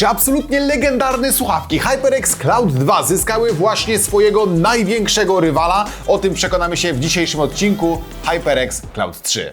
Czy absolutnie legendarne słuchawki HyperX Cloud 2 zyskały właśnie swojego największego rywala? O tym przekonamy się w dzisiejszym odcinku HyperX Cloud 3.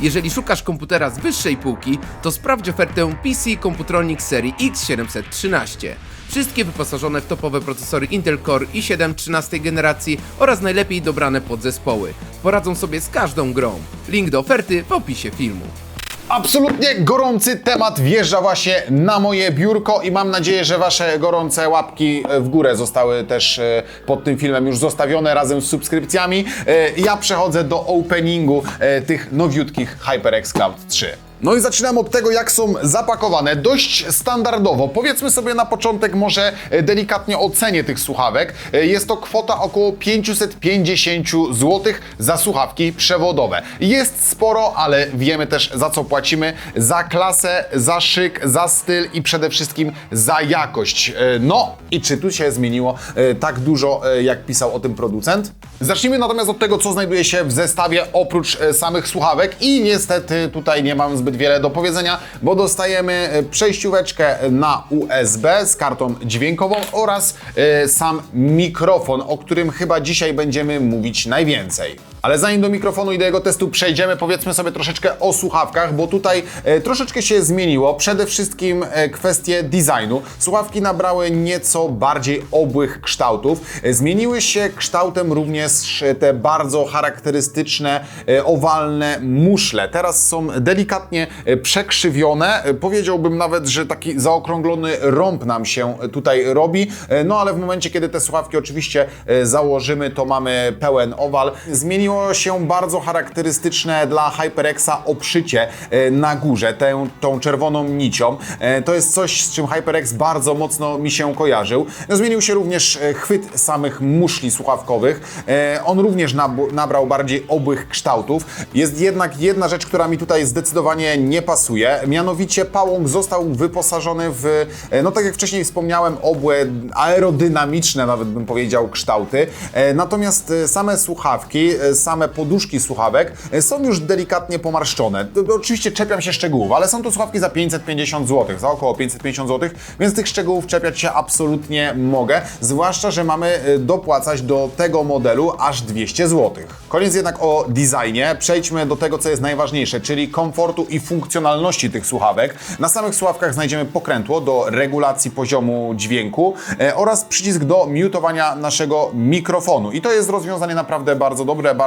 Jeżeli szukasz komputera z wyższej półki, to sprawdź ofertę PC Computronic serii X713. Wszystkie wyposażone w topowe procesory Intel Core i7 13 generacji oraz najlepiej dobrane podzespoły. Poradzą sobie z każdą grą. Link do oferty w opisie filmu. Absolutnie gorący temat wjeżdża właśnie na moje biurko i mam nadzieję, że Wasze gorące łapki w górę zostały też e, pod tym filmem już zostawione razem z subskrypcjami. E, Ja przechodzę do openingu e, tych nowiutkich HyperX Cloud 3. No i zaczynam od tego, jak są zapakowane. Dość standardowo. Powiedzmy sobie na początek może e, delikatnie o cenie tych słuchawek. E, Jest to kwota około 550 zł za słuchawki przewodowe. Jest sporo, ale wiemy też za co płacimy. Za klasę, za szyk, za styl i przede wszystkim za jakość. E, No i czy tu się zmieniło tak dużo, jak pisał o tym producent? Zacznijmy natomiast od tego, co znajduje się w zestawie oprócz samych słuchawek i niestety tutaj nie mam zbyt wiele do powiedzenia, bo dostajemy e, przejścióweczkę na USB z kartą dźwiękową oraz e, sam mikrofon, o którym chyba dzisiaj będziemy mówić najwięcej. Ale zanim do mikrofonu i do jego testu przejdziemy, powiedzmy sobie troszeczkę o słuchawkach, bo tutaj e, troszeczkę się zmieniło. Przede wszystkim e, kwestie designu. Słuchawki nabrały nieco bardziej obłych kształtów. E, zmieniły się kształtem również e, te bardzo charakterystyczne, e, owalne muszle. Teraz są delikatnie e, przekrzywione. E, Powiedziałbym nawet, że taki zaokrąglony rąb nam się tutaj robi. E, No ale w momencie, kiedy te słuchawki oczywiście e, założymy, to mamy pełen owal. Zmieniło się bardzo charakterystyczne dla HyperXa obszycie e, na górze, tę, tą czerwoną nicią. E, To jest coś, z czym HyperX bardzo mocno mi się kojarzył. No, zmienił się również e, chwyt samych muszli słuchawkowych. On również nab- nabrał bardziej obłych kształtów. Jest jednak jedna rzecz, która mi tutaj zdecydowanie nie pasuje. Mianowicie pałąk został wyposażony w, no tak jak wcześniej wspomniałem, obłe aerodynamiczne, nawet bym powiedział, kształty. Natomiast same słuchawki, same poduszki słuchawek e, są już delikatnie pomarszczone. Oczywiście czepiam się szczegółów, ale są to słuchawki za 550 zł, za około 550 zł, więc tych szczegółów czepiać się absolutnie mogę. Zwłaszcza, że mamy e, dopłacać do tego modelu aż 200 zł. Koniec jednak o designie. Przejdźmy do tego, co jest najważniejsze, czyli komfortu i funkcjonalności tych słuchawek. Na samych słuchawkach znajdziemy pokrętło do regulacji poziomu dźwięku e, oraz przycisk do mutowania naszego mikrofonu. I to jest rozwiązanie naprawdę bardzo dobre, bardzo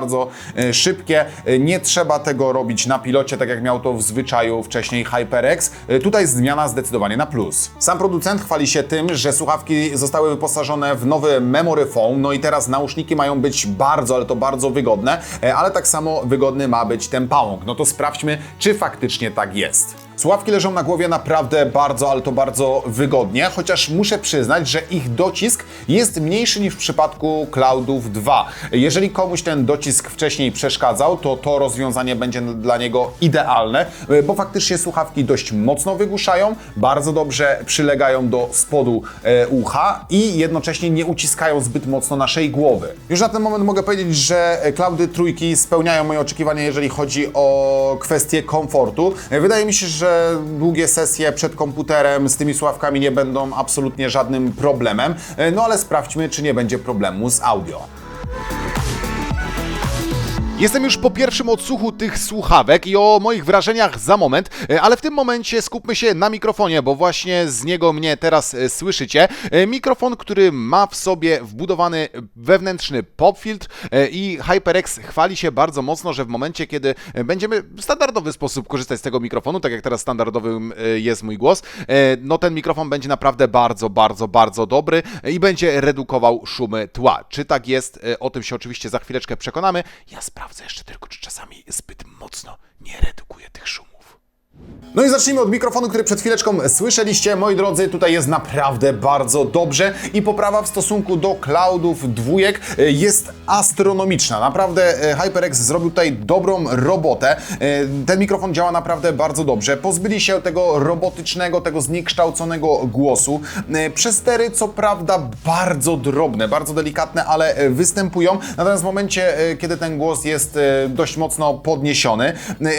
e, szybkie. E, Nie trzeba tego robić na pilocie, tak jak miał to w zwyczaju wcześniej HyperX. E, Tutaj zmiana zdecydowanie na plus. Sam producent chwali się tym, że słuchawki zostały wyposażone w nowy memory foam, no i teraz nauszniki mają być bardzo, ale to bardzo wygodne, ale tak samo wygodny ma być ten pałąk. No to sprawdźmy, czy faktycznie tak jest. Słuchawki leżą na głowie naprawdę bardzo, ale to bardzo wygodnie, chociaż muszę przyznać, że ich docisk jest mniejszy niż w przypadku Cloudów 2. Jeżeli komuś ten docisk wcześniej przeszkadzał, to to rozwiązanie będzie dla niego idealne, y, bo faktycznie słuchawki dość mocno wygłuszają, bardzo dobrze przylegają do spodu e, ucha i jednocześnie nie uciskają zbyt mocno naszej głowy. Już na ten moment mogę powiedzieć, że Cloudy trójki spełniają moje oczekiwania, jeżeli chodzi o kwestię komfortu. E, Wydaje mi się, że długie sesje przed komputerem z tymi słuchawkami nie będą absolutnie żadnym problemem. E, No ale sprawdźmy, czy nie będzie problemu z audio. Jestem już po pierwszym odsłuchu tych słuchawek i o moich wrażeniach za moment, e, ale w tym momencie skupmy się na mikrofonie, bo właśnie z niego mnie teraz e, słyszycie. E, Mikrofon, który ma w sobie wbudowany wewnętrzny popfiltr i HyperX chwali się bardzo mocno, że w momencie, kiedy będziemy w standardowy sposób korzystać z tego mikrofonu, tak jak teraz standardowym jest mój głos, no ten mikrofon będzie naprawdę bardzo, bardzo, bardzo dobry i będzie redukował szumy tła. Czy tak jest? O tym się oczywiście za chwileczkę przekonamy. Ja sprawdzę jeszcze tylko, czy czasami zbyt mocno nie redukuje tych szumów. No i zacznijmy od mikrofonu, który przed chwileczką słyszeliście. Moi drodzy, tutaj jest naprawdę bardzo dobrze i poprawa w stosunku do cloudów dwójek e, jest astronomiczna. Naprawdę e, HyperX zrobił tutaj dobrą robotę. E, Ten mikrofon działa naprawdę bardzo dobrze. Pozbyli się tego robotycznego, tego zniekształconego głosu. Przestery, co prawda, bardzo drobne, bardzo delikatne, ale występują. Natomiast w momencie, kiedy ten głos jest dość mocno podniesiony,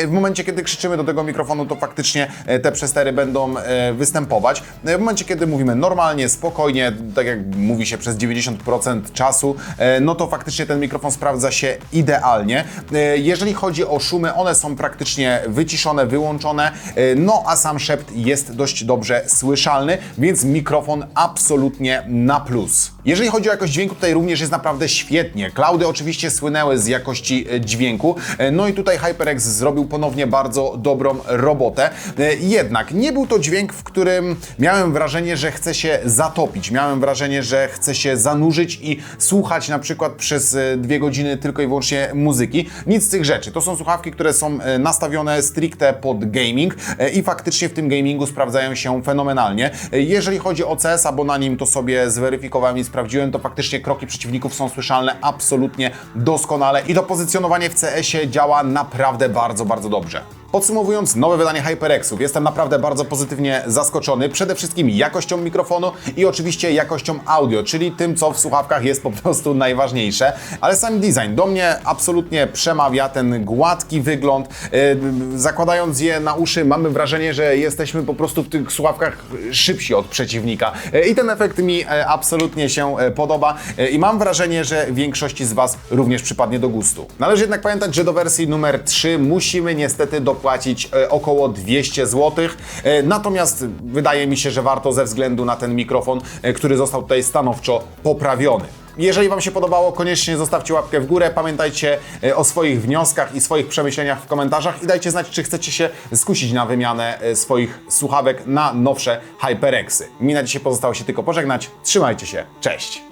w momencie, kiedy krzyczymy do tego mikrofonu, to faktycznie e, te przestery będą e, występować. E, W momencie, kiedy mówimy normalnie, spokojnie, tak jak mówi się przez 90% czasu, no to faktycznie ten mikrofon sprawdza się idealnie. Jeżeli chodzi o szumy, one są praktycznie wyciszone, wyłączone, no a sam szept jest dość dobrze słyszalny, więc mikrofon absolutnie na plus. Jeżeli chodzi o jakość dźwięku, tutaj również jest naprawdę świetnie. Cloudy oczywiście słynęły z jakości e, dźwięku, e, no i tutaj HyperX zrobił ponownie bardzo dobrą robotę. E, Jednak nie był to dźwięk, w którym miałem wrażenie, że chcę się zatopić. Miałem wrażenie, że chcę się zanurzyć i słuchać na przykład przez dwie godziny tylko i wyłącznie muzyki. Nic z tych rzeczy. To są słuchawki, które są nastawione stricte pod gaming i faktycznie w tym gamingu sprawdzają się fenomenalnie. Jeżeli chodzi o CS, bo na nim to sobie zweryfikowałem i sprawdziłem, to faktycznie kroki przeciwników są słyszalne absolutnie doskonale i to pozycjonowanie w CS-ie działa naprawdę bardzo, bardzo dobrze. Podsumowując, nowe wydanie HyperXów. Jestem naprawdę bardzo pozytywnie zaskoczony. Przede wszystkim jakością mikrofonu i oczywiście jakością audio, czyli tym, co w słuchawkach jest po prostu najważniejsze. Ale sam design do mnie absolutnie przemawia, ten gładki wygląd. Yy, zakładając je na uszy, mamy wrażenie, że jesteśmy po prostu w tych słuchawkach szybsi od przeciwnika. Yy, I ten efekt mi e, absolutnie się podoba i mam wrażenie, że większości z Was również przypadnie do gustu. Należy jednak pamiętać, że do wersji numer 3 musimy niestety dopłacić e, około 200 zł. E, Natomiast wydaje mi się, że warto ze względu na ten mikrofon, e, który został tutaj stanowczo poprawiony. Jeżeli Wam się podobało, koniecznie zostawcie łapkę w górę. Pamiętajcie o swoich wnioskach i swoich przemyśleniach w komentarzach i dajcie znać, czy chcecie się skusić na wymianę swoich słuchawek na nowsze HyperXy. Mi na dzisiaj pozostało się tylko pożegnać. Trzymajcie się. Cześć!